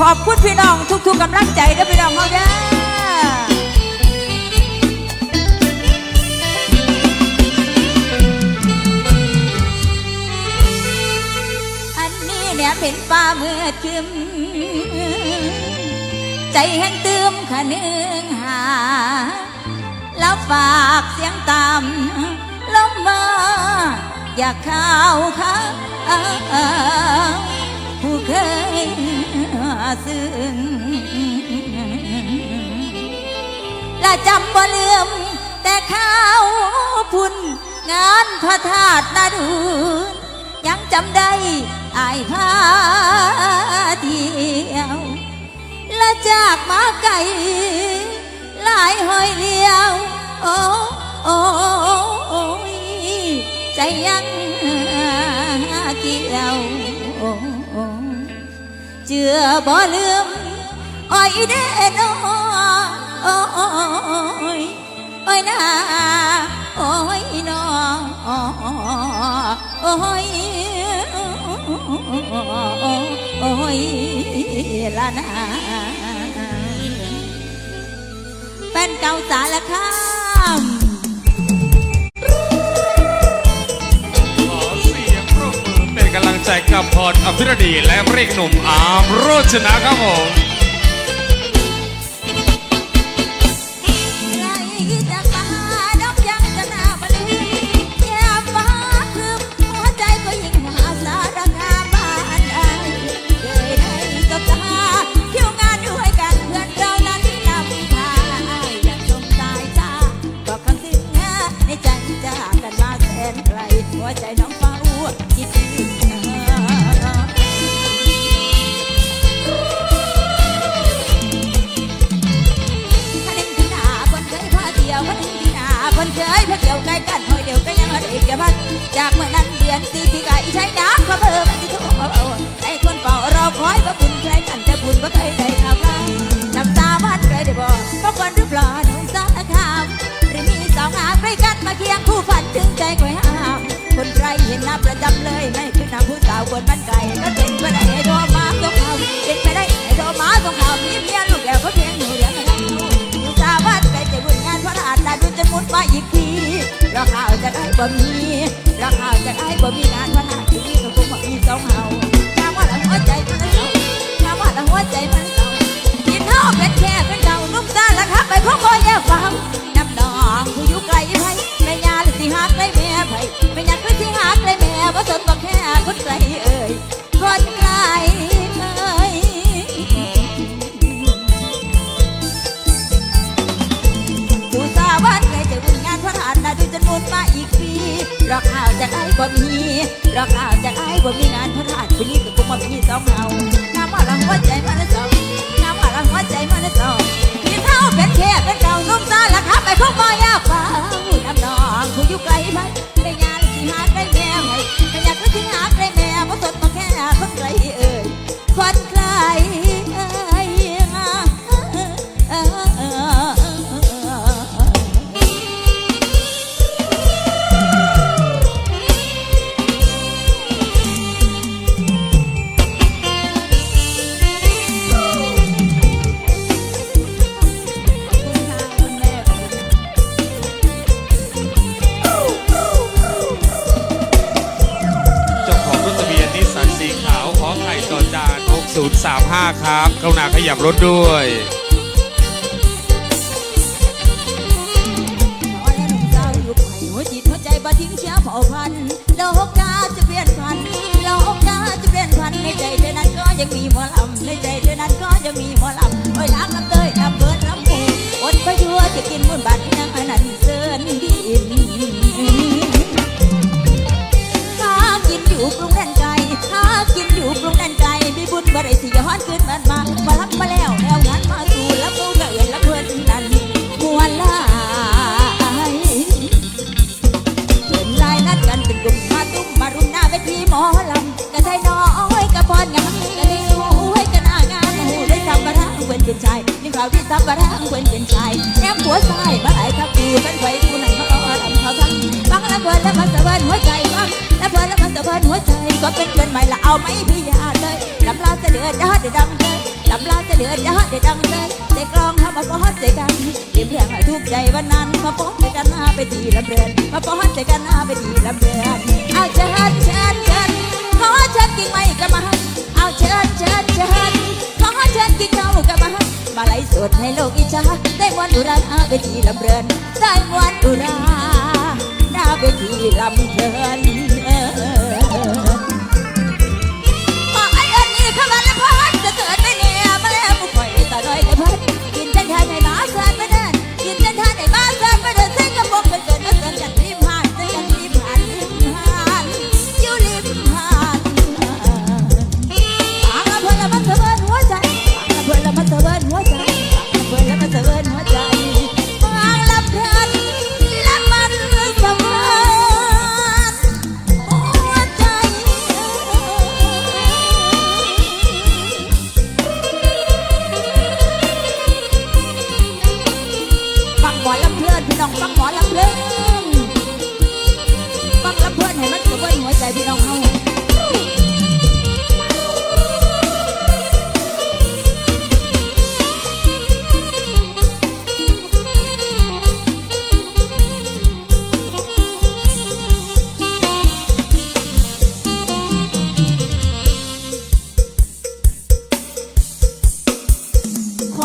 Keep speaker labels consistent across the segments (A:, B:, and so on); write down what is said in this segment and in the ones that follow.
A: ขอบคุณพี่น้องทุกๆกำลังใจด้อพี่น้องเฮาเด้ออันนี้เนี่ยเป็นฟ้ามืดครึมใจแห้งตืมขะนึงหา แล้วฝากเสียงตามลงมาอยากข่าวข้าผู้เคย ซึ้งและจำบ่ลืมแต่ข้าวพุ่นงานพระธาตุนาดูนยังจำได้อายพาเที่ยว และจากมาไกลหลายหอยเลี้ยว โอ้โอ้โอ้ใจยังเกี่ยว เจือบ่ลืมอ้อยเด้อนอโอ้โอ้ยโอ้ยนาโอ้ยนอโอ้ยโอ้ยละนาแฟนเก่าสารคาม
B: ใจกับพรอภิรดีและพระเอกหนุ่มอาร์มโรจนะครับผม
A: ใจกวยห้ามคนใครเห็นหน้าประจำเลยไม่คือน้ำผู้สาวคนบ้านไก่ก็เป็นไปได้ให้โทรมาส่งข่าวเป็นไปได้ให้โทรมาส่งข่าวมีเมียลูกแก้วก็เพียงหนูเหลืองให้เราอยู่สาวัดไก่จะบุญงานพระราชนาดูจะมุดมาอีกทีราข่าวจะได้บ่มีราข่าวจะได้บ่มีงานพระราชที่นี่ก็คงมีสองเฮาถามว่าละหัวใจมันเศร้าถามว่าละหัวใจมันเศร้ายินเท่าเป็นแค่เป็นเก่านุ่มซ่าละครับไปพบพ่อแย่ฟังน้ำนองผู้อยู่ไกลไผแม่ สิหักเลยแม่ไผแม่อยาคือสิหักเลยแม่บ่สนบ่แค่คนไกลเอ่ยคนไกลเอ่ยดูสาวันไกลจะบุญงานพระราชนาดูจนมุนมาอีกปีรอข่าวจะได้บ่มีรอข่าวจะได้บ่มีงานพระราชปีนี้ก็คงมามีสองเฮาน้ำว่าละหัวใจมันละสองน้ำว่าละหัวใจมันละสองพี่เท่าเป็นแค่เป็นเก่านุ่มตาละครับไปพบมายาฟ้า 635 ค
B: รับกรุณาขยับรถด้วยิ
A: นหัวใจก็เป็นเพื่อนใหม่ละเอาไหมพี่ยาเลยลำลาจะเดือดดาเดือดดังเลยลำลาจะเดือดดาเดือดดังเลยใจกลองทำมาป้อนใจกันเตรียมเรื่องทุกใจวันนั้นมาป้อนใจกันหน้าไปทีลำเรือนมาป้อนใจกันหน้าไปทีลำเรือนเอาเชิญเชิญเชิญขอเชิญกิ่งไม้กันมาเอาเชิญเชิญเชิญขอเชิญกิ่งเงากันมามาไล่สดให้โลกอิจฉาได้มวนอุราไปทีลำเรือนได้มวนอุราหน้าไปทีลำเรือน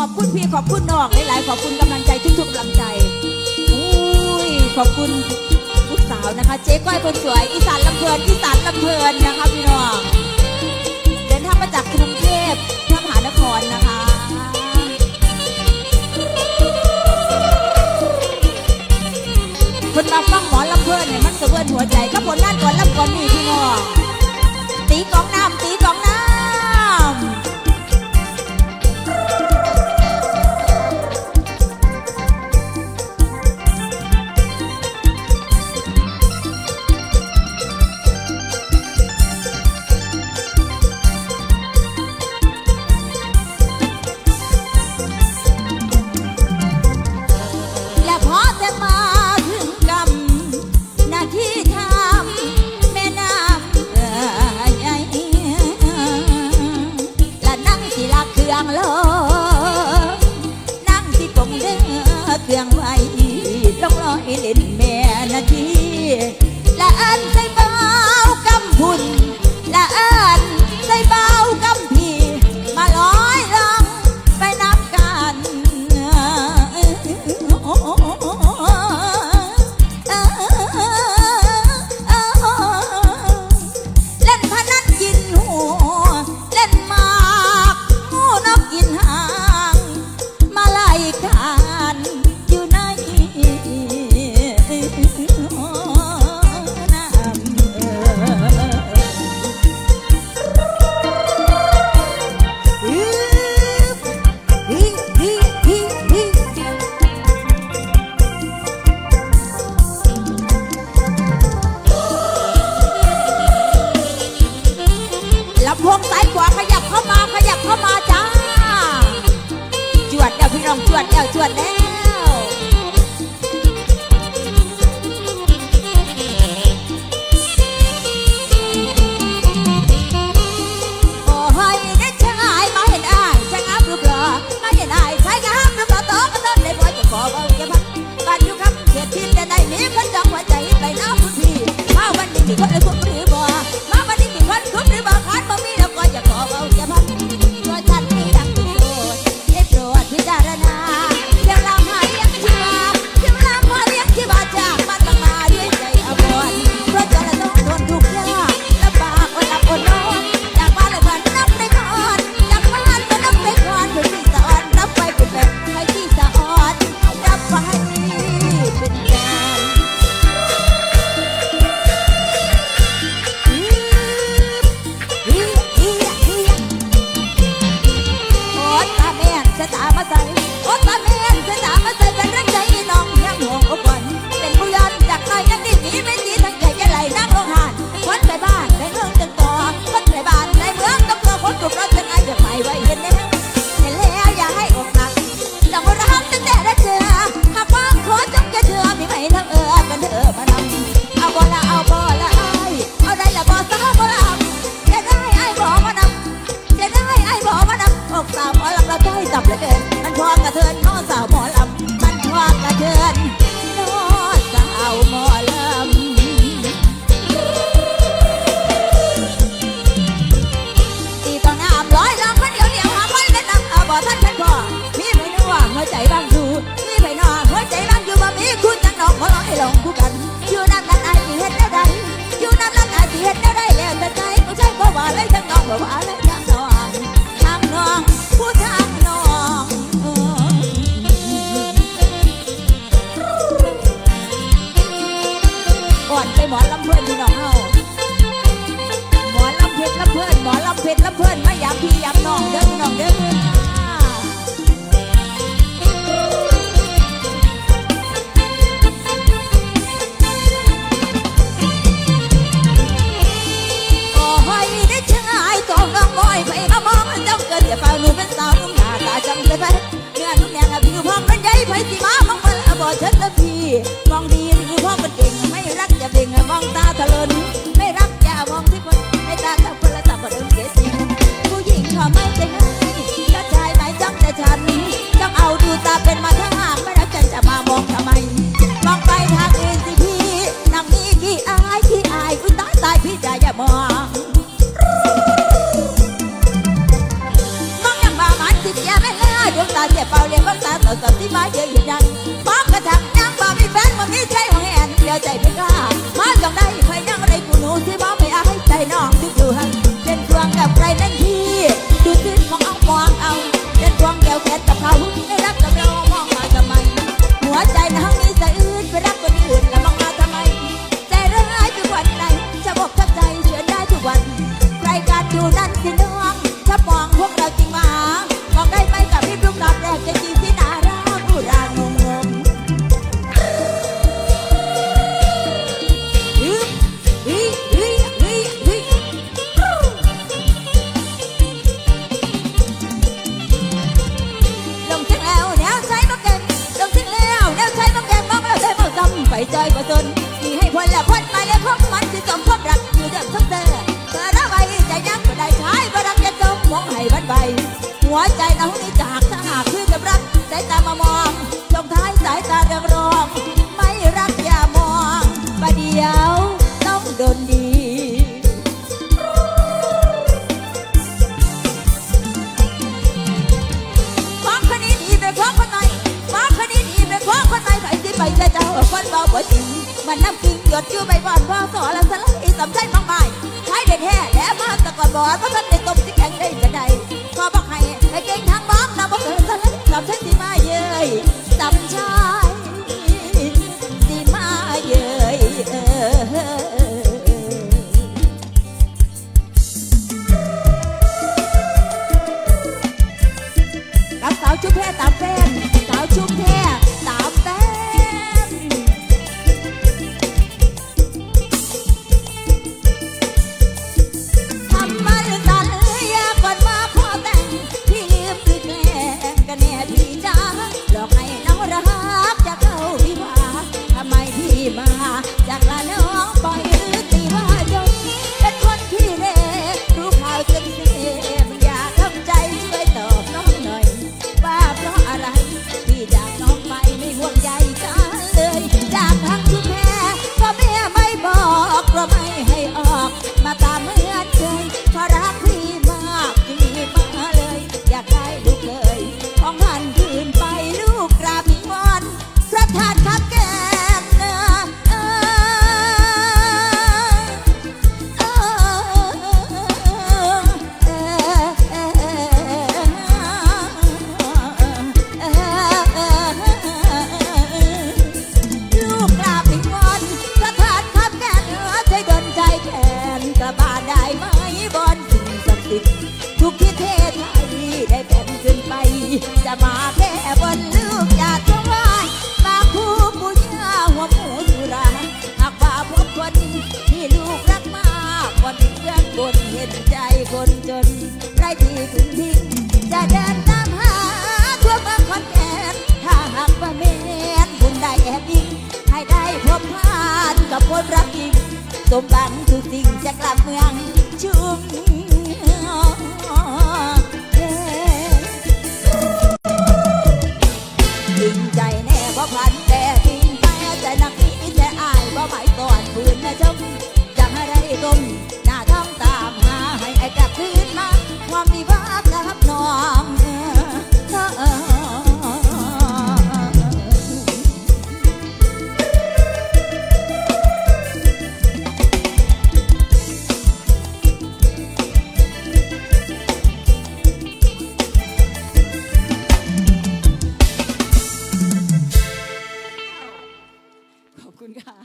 A: อบคุณพี่ขอบคุณน้องหลายๆขอบคุณกำลังใจทุกๆกำลังใจอุ้ยขอบคุณลูกสาวนะคะ เจ๊ก้อยคนสวยอีสานลำเพลินอีสานลำเพลินนะคะพี่น้องเดินทางมาจากกรุงเทพพระมหานครนะคะคนมาฟังหมอลำเพลินเนี่ยมันสะเบินหัวใจก็ผลงานก่อนลำก่อนนี่พี่น้องตีกองน้ำตีกองน้ำ หมอลำเพื่อนพี่น้องเฮาหมอลำเพชรลำเพื่อนหมอลำเพชรลำเพื่อนมาอยากพี่อยากน้องเด้อพี่น้องเด้อก็ให้ได้ชายตองน้องมอยไปมามองเจ้าเกิดจะ ตาเป็นมาถ้าหากไม่รักฉันจะมามองทำไม มองไปทางอื่นสิพี่นำนี้ขี้อายขี้อายอุ้ยตายตายพี่จะอย่ามองมองยังมามันสิเสียแม่เนื้อดวงตาเสียเปล่าเรียนภาษาต่อสับที่มาเยอะอยู่ยังพร้อมกระทั่งยังบ่มีแฟนบ่มีใจหัวแอนเดียวใจไม่กล้ามาจองได้เคยยังไรกูหนูที่บ่ไม่อายใจน้องที่อยู่หันเป็นดวงกับใครนั่นที่ดูสิ้นมองเอามองเอาเป็นดวงเดียวแค่กับเขาได้รักกับเรา หัวใจน้องมีใจอื่น จำไปใจประจนมีให้พ้นและพ้นมาแล้วพบมันที่สมพบรักอยู่เดิมทั้งเธอเธอระไว้ใจยังก็ได้ใช้บ่รักจะจมมองให้บันใบหัวใจเรานี่จากถ้าหากคือกับรักสายตามามองจงท้ายสายตาเรืองรองไม่รักอย่ามองประเดียว คนเบาบ่จริงมันน้ำกิงหยดชื่อใบบอนบ่สอละสลายสำใจมากมายใช้เด็ดแห่แล้วมาตะกอนบอดเพราะท่านได้ตบที่แข็งได้กระไดขอบอกให้ให้เก่งทางบ้านนะบ่เกินสลายสำใจที่มาเย้ยสำชาย มบังทุกสิ่งจะกลับเมือง คุณค่ะ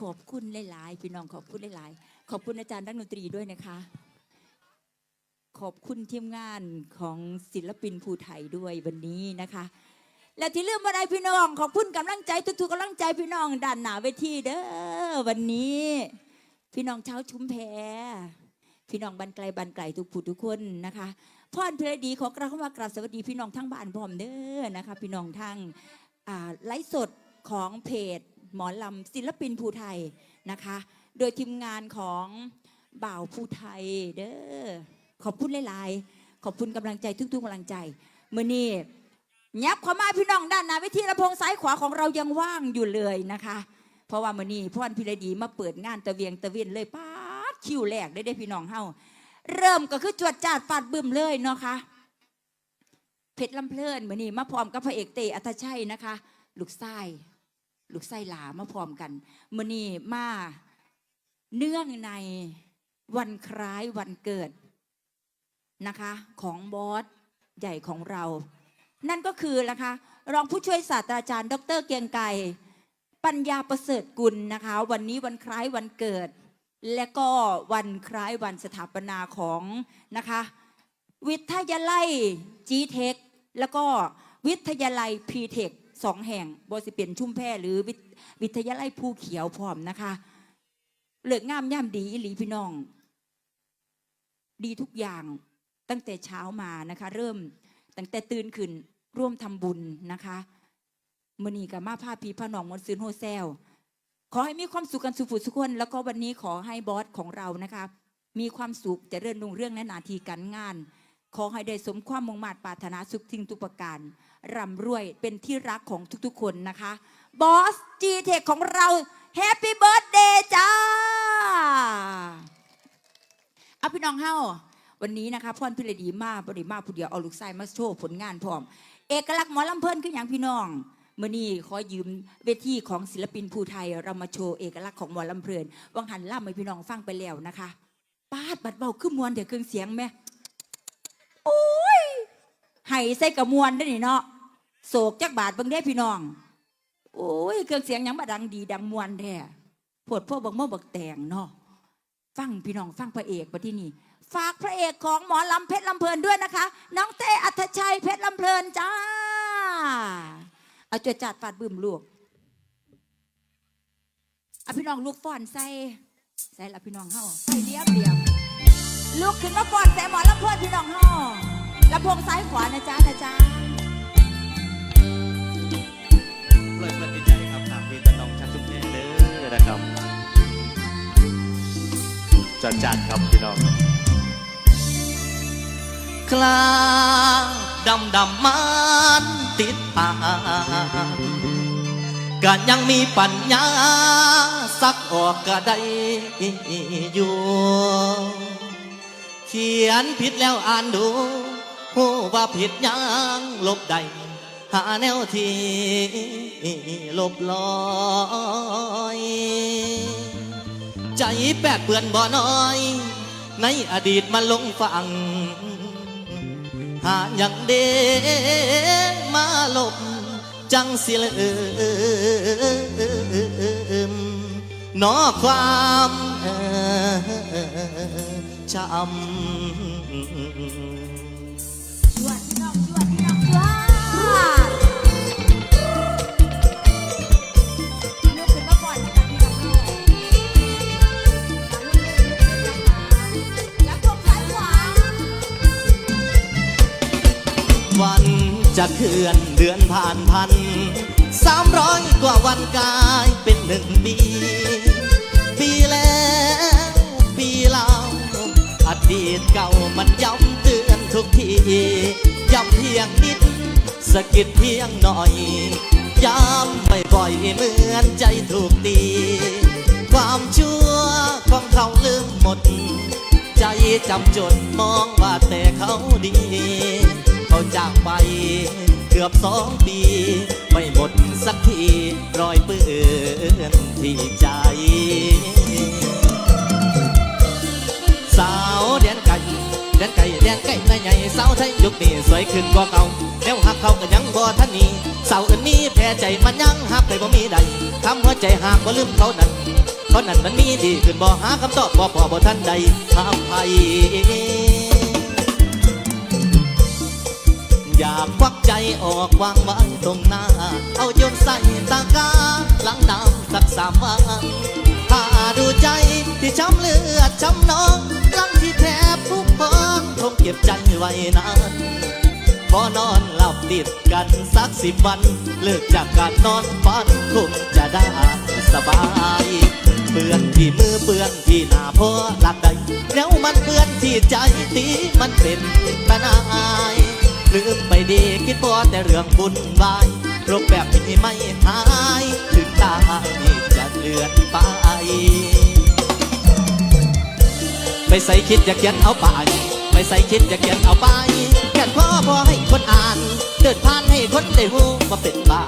A: ขอบคุณหลายๆพี่น้องขอบคุณหลายๆ ขอบคุณอาจารย์นักดนตรีด้วยนะคะ ขอบคุณทีมงานของศิลปินภูไทยด้วยวันนี้นะคะ และที่ลืมอะไรพี่น้อง ขอบคุณกำลังใจทุกๆกำลังใจพี่น้องด้านหน้าเวทีเด้อวันนี้ พี่น้องเช้าชุมแพพี่น้องบันไกลบันไกลทุกผู้ทุกคนนะคะพรเพลดีขอกราบเข้ามากราบสวัสดีพี่น้องทั้งบ้านพร้อมเด้อนะคะ พี่น้องทั้งไลฟ์สดของเพจ หมอลำศิลปินภูไทยนะคะ โดยทีมงานของบ่าวภูไทยเด้อขอบคุณหลายๆ ขอบคุณกำลังใจทุกๆกำลังใจเมื่อนี้ยับข้ามาพี่น้องด้านหน้าเวิธีลำโพงซ้ายขวาของเรายังว่างอยู่เลยนะคะ เพราะว่ามื่อนี้พ่อนพิรดีมาเปิดงานตะเวียงตะเวียนเลยป้าดคิวแรกได้ได้พี่น้องเฮาเริ่มก็คือจวดจาดฟาดบึ้มเลยเนาะค่ะเพชรลำเพลินมื่อนี้มาพร้อมกับพระเอกเตอัตชัยนะคะ ลูกไส้ ลูกไส้หลามาพร้อมกันมื่อนี้มาเนื่องในวันคล้ายวันเกิดนะคะ ของบอสใหญ่ของเรา นั่นก็คือนะคะ รองผู้ช่วยศาสตราจารย์ ดรเกรียงไกรปัญญาประเสริฐกุลนะคะ วันนี้วันคล้ายวันเกิด และก็วันคล้ายวันสถาปนาของนะคะ วิทยาลัย g t e c h แล้วก็วิทยาลัย p t e c h สองแห่งบสิเปลี่ยนชุ่มแพหรือวิทวิทยาลัยภูเขียวพร้อมนะคะเลือกงามย่ำดีอีหลีพี่น้อง ดีทุกอย่างตั้งแต่เช้ามานะคะ เริ่มตั้งแต่ตื่นขึ้นร่วมทำบุญนะคะมือนีกับมาภาพีพระนองมนซืนโฮเซลขอให้มีความสุขกันสุขุสุขคนแล้วก็วันนี้ขอให้บอสของเรานะคะ มีความสุขจะเรื่อนรุ่งเรื่องในนาทีการงาน ขอให้ได้สมความมุ่งมา่ปรารถนาสุขทิ้งทุกประการ ร่ำรวยเป็นที่รักของทุกๆคนนะคะบอสจีเทคของเราแฮปปี้เบิร์ดเดย์จ้าเอาพี่น้องเฮ้าวันนี้นะคะพ่อนพิรดีมาบริมาผู้เดียวเอาลูกไส้มาโชว์ผลงานพร้อม เอกลักษณ์หมอลำเพิ่นคืออย่างพี่น้องเมื่อนี้ขอยืมเวทีของศิลปินภูไทย เรามาโชว์เอกลักษณ์ของหมอลำเพลินวังหันล่ำให้พี่น้องฟังไปแล้วนะคะปาดบัดเบาขึ้นมวนเดี๋ยวเครื่องเสียงไหมโอ้ยไห้ใส่กระมวลได้อนี่เนาะ โศกจักบาทเบิ่งได้พี่น้อง โอ้ยเครื่องเสียงยังมาดังดีดังมวนแท้ปวดพวกบักโม่บักแตงเนาะฟังพี่น้องฟังพระเอกมาที่นี่ ฝากพระเอกของหมอลำเพชรลำเพลินด้วยนะคะ น้องเต้อัธชัยเพชรลำเพลินจ้า เอาจวดจัดฟาดบึ้มลูกเอาพี่น้องลูกฟ้อนใส่ใส่ละพี่น้องเฮาใส่เรียบเรียบลูกขึ้นมาฟ้อนใส่หมอลำเพลินพี่น้องเฮาลำโพงซ้ายขวานะจ๊ะนะจ๊ะ
C: ปล่อยเพลินใจครับตามพี่ตะน้องชักชุบแน่เด้อนะครับจัดจัดครับพี่น้องคลางดำดำมันติดปากกันยังมีปัญญาสักออกก็ได้อยู่เขียนผิดแล้วอ่านดูหูว่าผิดยังลบได้ หาแนวที่ลบลอย ใจแปดเปื่อนบ่อน้อย ในอดีตมาลงฟัง หาอย่างเดมาลบ จังสิเลมนอความช้ำ
A: วันจะเค
C: ลื่อนเดือนผ่านพันสามร้อยกว่าวันกายเป็นหนึ่งปี ปีแล้วปีเล่าอดีตเก่ามันย้ำเตือนทุกทีย้ำเพียงนิด สะกิดเพียงหน่อยย้ำบ่อยๆเหมือนใจถูกตี ความชั่วของเขาลืมหมด ใจจำจนมองว่าแต่เขาดี เขาจากไปเกือบสองปี ไม่หมดสักทีรอยเปื้อนที่ใจ สาวแดนไก่แดนไก่แดนไก่ในใหญ่สาวไทยยุคนี้สวยขึ้นกว่าเก่าแนวหักเขาก็ยังบ่ทันนี้สาวอื่นมีแพ้ใจมันยังหักไปบ่มีใดทำหัวใจหักบ่ลืมเขานั้นเขานั้นมันมีดีขึ้นบ่หาคำตอบบ่พอบ่ทันใดหาไผอยากควักใจออกวางไว้ตรงหน้า เอาโยนใส่ตะกร้าหลังน้ำสักสามวัน ดูใจที่ช้ำเลือดช้ำน้องหลังที่แทบทุกพองคงเก็บใจไว้นานพอนอนหลับติดกันสักสิบวัน เลิกจากการนอนฝันคงจะได้สบายเปื้อนที่มือเปื้อนที่หน้าพ่อหลักใดแล้วมันเปื้อนที่ใจตีมันเป็นตานายลืมไปดีคิดพอแต่เรื่องบุญวายโรคแบบนี้ไม่หาย ถึงตายจะเลือนไป ใส่คิดอยากเขียนเอาไปไม่ใส่คิดอยากเขียนเอาไปเขียนพ่อพอให้คนอ่าน เดินผ่านให้คนได้หูว่าเป็นบา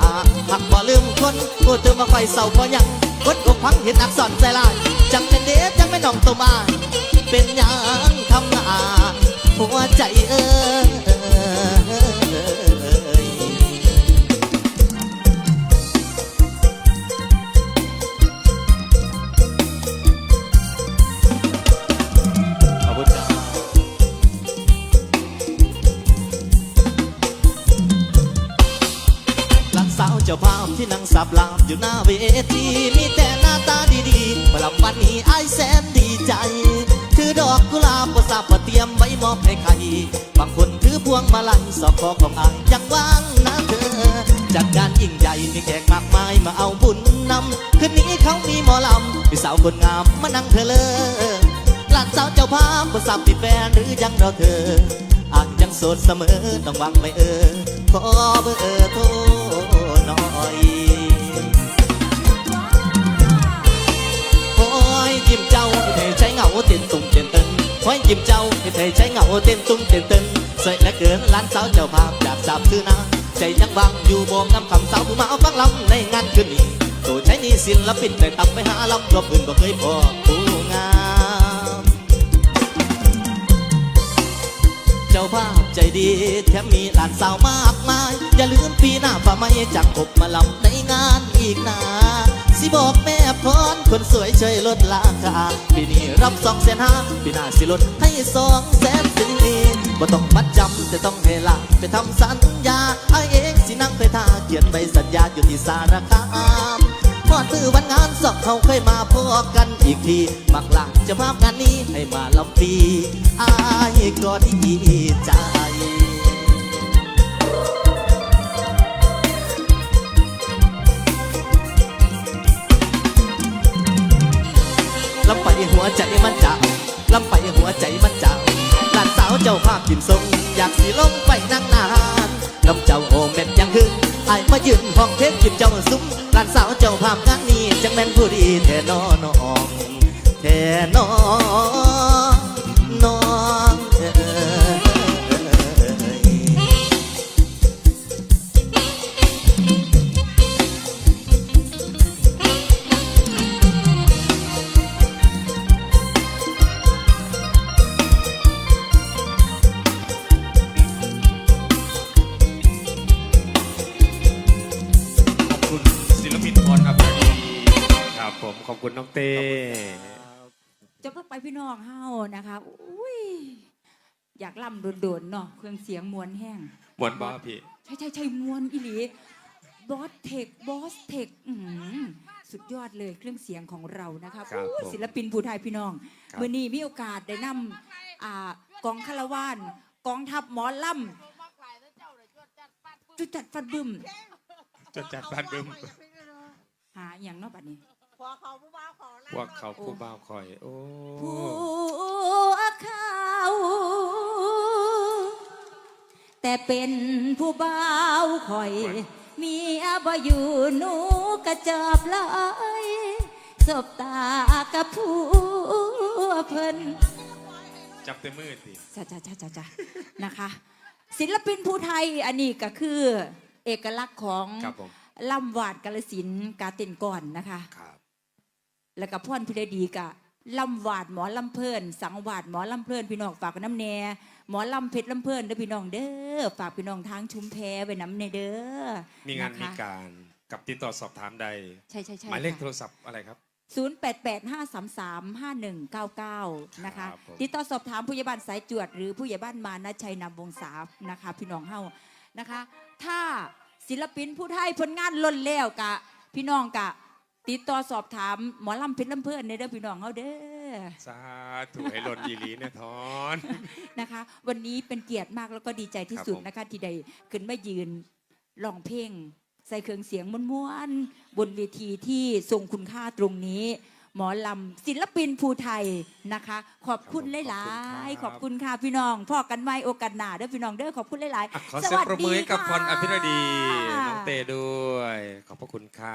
C: หักบ่ลืมคนกูเติมมาไฟเศร้าพอยังกดอกพังเห็นอักษรใจลายจังเป็นเดชจังไม่น้องตัวมาเป็นยังทำหน้าหัวใจเอ้ย ที่นั่งสับลาบอยู่หน้าเวทีมีแต่หน้าตาดีๆมาลำวันนี้ไอแสนดีใจ ถือดอกกุหลาบประสาบเตรียมไว้มอบให้ใคร บางคนถือพวงมาลัยสอกคอของอายยังว่างนะเธอ จัดงานยิ่งใหญ่มีแขกมากมายมาเอาบุญนำคืนนี้เขามีหมอลำมีสาวคนงามมานั่งเธอเลยหลานสาวเจ้าภาพประสาบติดแฟนหรือยังรอเธออาจยังโสดเสมอต้องวังไม่เออขอเบอร์โทรหน่อย เจ้าให้เธอใช้เหงาเต้นตุ้มเต้นตึนโอ้ยยิ้มเจ้าให้เธอใช้เหงาเต้นตุ้มเต้นตึนสวยเหลือเกินหลานสาวเจ้าภาพจากสาบคือนาใจยังบางอยู่บ่งำคำสาวผู้มาเอาฟังลำในงานคืนนี้ตัวใช้นี่ศิลปินได้ตับไปหาลำรบอื่นบ่เคยพอผู้งามเจ้าภาพใจดีแถมมีหลานสาวมากมาย อย่าลืมปีหน้าฝ่าไม่จักผมมาลำในงานอีกนะ สิบอกแม่พรคนสวยช่วยลดราคาปีนี้รับสองแสนห้าปีหน้าสิลดให้สองแสนสี่บ่ต้องมัดจำแต่ต้องให้ลาไปทำสัญญาไอเองสินั่งไปท่าเขียนใบสัญญาอยู่ที่สารคามพอดมือวันงานสอบเขาเคยมาพอกันอีกทีมักหลักจะภาพงานนี้ให้มาลำปีอายก็ดีใจ หัวใจมันจับลำไปหัวใจมันจับหลานสาวเจ้าภาพกินทรงอยากสิลงไปนั่งนานลำเจ้าโอเม็ดยังหึงไอ้มายืนห้องเทปกินเจ้าซุ้มหลานสาวเจ้าภาพงานนี้จังแม่นผู้ดีแท่นอน้องแท่นอน
B: คุณน้องเต้
A: จะพักไปพี่น้องเฮานะคะอุ้ยอยากล่ำโดนๆเนาะเครื่องเสียงมวนแห้ง
B: หมวนบ้าพี่
A: ใช่ใช่ใช่มวนอีหลีบอสเทคบอสเทคสุดยอดเลยเครื่องเสียงของเรานะคะ
B: ครับ
A: อู้
B: ผม
A: ศิลปินผู้ไทยพี่น้อง
B: ครับ
A: เมื่อนี้มีโอกาสได้นำอ่ากองคาราวานกองทัพหมอลำจุดจัดฟัดบึม
B: จนจัดบ้านบึม
A: หาอย่างเนอกบัดนี้
D: พอเขาผู้บ่าวขอ
B: พวกเขาผู้บ่าวคอย โอ้
A: ผู้เขา แต่เป็นผู้บ่าวคอย มีอาบอยู่หนูกระจอบลอยสบตากับผู้เพิ่น
B: จับแต่มือสิ
A: จ้าจ้าจ้าจ้าจ้านะคะ ศิลปินผู้ไทยอันนี้ก็คือ เอกลักษณ์ของ
B: ครับผม
A: ล่ำหวาดกาลสินธุ์กาเต้นก่อนนะคะ
B: ครับ
A: แล้วก็พ่อนพิรดีกะลำหวาดหมอลำเพลิน สังหวาดหมอลำเพลินพี่น้องฝากกับน้ำแน่หมอลำเพชรลำเพลินเด้อพี่น้องเด้อฝากพี่น้องทางชุมแพไว้น้ำในเด้อ
B: มีงาน
A: นะคะ
B: มีการกับติดต่อสอบถามใด
A: ใช่ใช่ใช่
B: หมายเลขโทรศัพท์อะไรครับ
A: ศูนย์แปดแปดห้าสามสามห้าหนึ่งเก้าเก้านะคะ
B: ครับผม
A: ติดต่อสอบถามผู้ใหญ่บ้านสายจวด หรือผู้ใหญ่บ้านมานะชัยนำวงศานะคะ พี่น้องเฮานะคะ ถ้าศิลปินผู้ไทยผลงานล้นแล้วกะ พี่น้องกะ ติดต่อสอบถามหมอลำเพชรลำเพลินในเด้อพี่น้องเฮาเด้อ
B: สาธุให้หลนยีหลีเนี่ยทอน
A: นะคะ วันนี้เป็นเกียรติมากแล้วก็ดีใจที่สุด
B: ครับผม
A: นะคะ ที่ได้ขึ้นมายืนร้องเพลงใส่เครื่องเสียงม้วนๆบนเวทีที่ทรงคุณค่าตรงนี้ หมอลำศิลปินภูไทยนะคะ ขอบคุณหลายๆขอบคุณค่ะพี่น้องพ่อกันไม่โอกาสหนาเด้อพี่น้องเด้อขอบคุณหลาย
B: อะ
A: ๆ
B: ขอเสียงปรบมือให้กับพรอภิรดี น้องเต้
A: ค่ะ
B: ด้วย ขอบพระคุณครับ